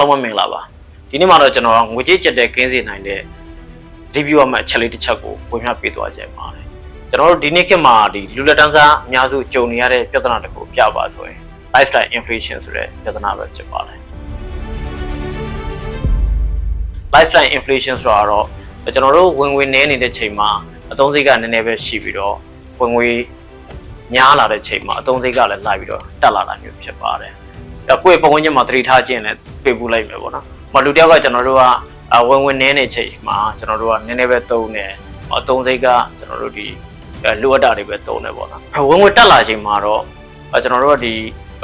အားလုံးပဲမင်္ဂလာပါဒီနေ့မှာတော့ကျွန်တော်ငွေကြေးကြက်တဲ့ကင်းစေနိုင်တဲ့ review အမှအချက်လေးတစ်ချက်ကိုဝင်ပြပေးသွားခြင်းပါတယ်ကျွန်တော်တို့ဒီနေ့ခေတ်မှာဒီလူလက်တန်းစားအများစုကြုံနေရတဲ့ပြဿနာတစ်ခုပြပါဆိုရင် lifestyle inflation ဆိုတဲ့ပြဿနာပဲဖြစ်ပါတယ် lifestyle inflation ဆိုတာတော့ကျွန်တော်တို့ဝင်ဝင်နေနေတဲ့ချိန်မှာအသုံးစိတ်ကနည်းနည်းပဲရှိပြီးတော့ဝင်ငွေများလာတဲ့ချိန်မှာအသုံးစိတ်ကလည်းလိုက်ပြီးတော့တက်လာတာမျိုးဖြစ်ပါတယ်။ ဒါကိုယ့်ရဲ့ပတ်ဝန်းကျင်မှာသတိထားခြင်းနဲ့ပြေပူလိုက်မယ်ပေါ့နော်။မလူတယောက်ကကျွန်တော်တို့ကဝင်ဝင်နေနေချိန်မှာကျွန်တော်တို့ကနည်းနည်းပဲသုံးတယ်။အသုံးစိတ်ကကျွန်တော်တို့ဒီလိုအပ်တာတွေပဲသုံးတယ်ပေါ့နော်။ဝင်ဝင်တက်လာချိန်မှာတော့ကျွန်တော်တို့ကဒီ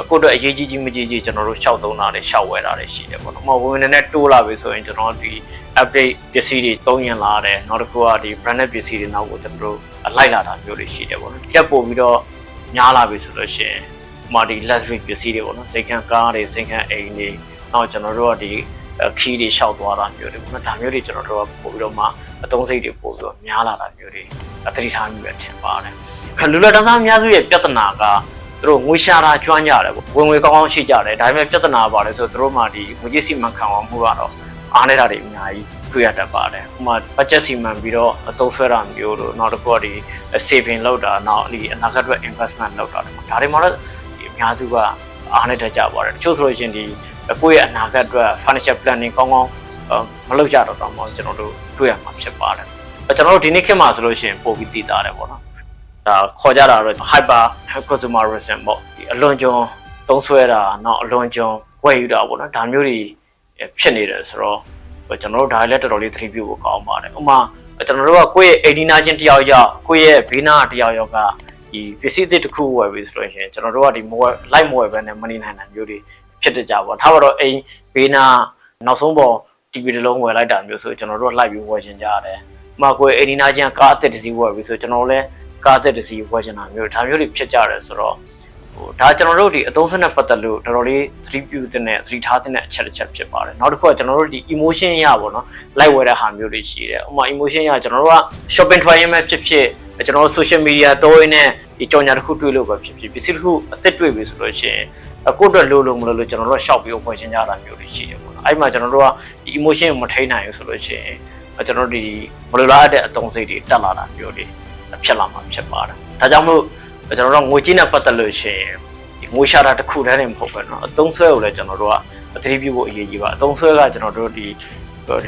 အခုတော့အရေးကြီးကြီးမကြီးကြီးကျွန်တော်တို့ရှောက်သုံးတာတွေရှောက်ဝဲတာတွေရှိတယ်ပေါ့နော်။မဟုတ်ဝင်နေနဲ့တိုးလာပြီဆိုရင်ကျွန်တော်ဒီ update ပစ္စည်းတွေသုံးရင်လာတယ်နောက်တစ်ခုကဒီ branded ပစ္စည်းတွေနောက်ကိုကျွန်တော်တို့လိုက်လာတာမျိုးတွေရှိတယ်ပေါ့နော်။တက်ပို့ပြီးတော့များလာပြီဆိုလို့ရှိရင် မာဒီ luxury ပစ္စည်းတွေပေါ့နော်။စိတ်ခံကားတွေစိတ်ခံအိမ်တွေနောက်ကျွန်တော်တို့ကဒီခီးတွေရှောက်သွားတာမျိုးတွေပေါ့နော်။ဒါမျိုးတွေကျွန်တော်တို့ကပို့ပြီးတော့မှအသုံးစိတ်တွေပို့ပြီးတော့များလာတာမျိုးတွေအသတိထားမိပဲထင်ပါတယ်။လူလတန်းစားအများစုရဲ့ပြဿနာကသူတို့ငွေရှာတာကျွမ်းကြတယ်ပေါ့ဝင်ငွေကောင်းကောင်းရှိကြတယ်ဒါပေမဲ့ပြဿနာပါလေဆိုသူတို့မှဒီငွေကြေးစီမံခန့်ခွဲမှုကတော့အားနေတာတွေအများကြီးတွေ့ရတတ်ပါတယ်ဥပမာ budget စီမံပြီးတော့အသုံးဆွဲတာမျိုးတို့နောက်တစ်ခုကဒီ saving လုပ်တာနောက်ဒီအနာဂတ်အတွက် investment လုပ်တာတွေဒါတွေမှာတော့ဒီအ များစုကအားနေတတ်ကြပါတယ်တချို့ဆိုလို့ရှိရင်ဒီကိုယ့်ရဲ့အနာဂတ်အတွက် financial planning ကောင်းကောင်းမလုပ်ကြတော့တော့မှကျွန်တော်တို့တွေ့ရမှာဖြစ်ပါတယ်ကျွန်တော်တို့ဒီနေ့ခေတ်မှာဆိုလို့ရှိရင်ပို့ပြီးတည်တာတယ်ပေါ့နော်ဒါခေါ်ကြတာတော့ hyper consumerism ပေါ့ဒီအလွန်ကျွံသုံးဆွဲတာနောက်အလွန်ကျွံဝယ်ယူတာပေါ့နော်ဒါမျိုးတွေဖြစ်နေတယ်ဆိုတော့ကျွန်တော်တို့ဒါလည်းတော်တော်လေးသတိပြုဖို့ကောင်းပါတယ်ဥပမာကျွန်တော်တို့ကကိုယ့်ရဲ့အိမ်ဒီနာချင်းတယောက်ယောက်ကိုယ့်ရဲ့ဘေးနာတယောက်ယောက်က ဒီပစ္စည်းအသစ်တစ်ခုဝယ်ပြီဆိုလို့ရှိရင်ကျွန်တော်တို့ကဒီ light မဝယ်ဘဲနဲ့မနေနိုင်တာမျိုးတွေဖြစ်တတ်ကြပါတော့ထားပါတော့အိမ်ဘေးနာနောက်ဆုံးပေါ် TV တစ်လုံးဝယ်လိုက်တာမျိုးဆိုကျွန်တော်တို့က light ပြီးဝယ်ချင်ကြရတယ်ဥပမာကိုယ့်အိမ်ဒီနာချင်းကားအသစ်တစ်စီးဝယ်ပြီဆိုကျွန်တော်လည်းကားအသစ်တစ်စီးဝယ်ချင်တာမျိုးဒါမျိုးတွေဖြစ်ကြတယ်ဆိုတော့ဟိုဒါကျွန်တော်တို့ဒီအသုံးစနဲ့ပတ်သက်လို့တော်တော်လေးသတိပြုတဲ့နဲ့သတိထားတဲ့အချက်တစ်ချက်ဖြစ်ပါတယ်နောက်တစ်ခုကကျွန်တော်တို့ဒီ emotion ရပါတော့လိုက်ဝယ်တဲ့ဟာမျိုးတွေရှိတယ်ဥပမာ emotion ရကျွန်တော်တို့က shopping try ရင်ပဲဖြစ်ဖြစ် ကျွန်တော်တို့ social media တိုးရင်းနဲ့ဒီကြောင်ညာတစ်ခုတွေ့လို့ပဲဖြစ်ဖြစ်ပစ္စည်းတစ်ခုအသစ်တွေ့ပြီဆိုလို့ရှိရင်အခုအတွက်လို့လို့မလို့လို့ကျွန်တော်တို့ကရှောက်ပြီးဝယ်ချင်ကြတာမျိုးတွေရှိတယ်ပေါ့နော်အဲ့မှာကျွန်တော်တို့ကဒီ emotion ကိုမထိန်းနိုင်ဘူးဆိုလို့ရှိရင်ကျွန်တော်တို့ဒီမလိုလားတဲ့အတုံးစိတ်တွေတက်လာတာမျိုးတွေဖြစ်လာမှာဖြစ်ပါတယ်ဒါကြောင့်မို့ကျွန်တော်တို့ငွေကြေးနဲ့ပတ်သက်လို့ရှိရင်ဒီငွေရှာတာတစ်ခုတည်းနဲ့မဟုတ်ပဲเนาะအသုံးဆွဲကိုလည်းကျွန်တော်တို့ကအသတိပြုဖို့အရေးကြီးပါအသုံးဆွဲကကျွန်တော်တို့ဒီ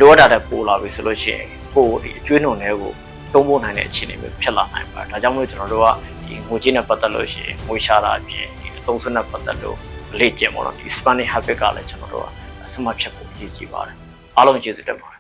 လိုအပ်တာတဲ့ပို့လာပြီဆိုလို့ရှိရင်ကိုယ်ဒီအကျွေးနှုံတွေကို တုံးဖို့နိုင်တဲ့အခြေအနေမျိုးဖြစ်လာနိုင်ပါတယ်ဒါကြောင့်မို့ကျွန်တော်တို့ကဒီငွေကြေးနဲ့ပတ်သက်လို့ရှိရင်ငွေရှာတာအပြင်ဒီအသုံးဆွဲနဲ့ပတ်သက်လို့လေ့ကျင့်ပေါ့နော်ဒီ spending habit ကလည်းကျွန်တော်တို့ကအစမတ်ဖြစ်ဖို့အရေးကြီးပါတယ်အားလုံးကျေးဇူးတင်ပါတယ်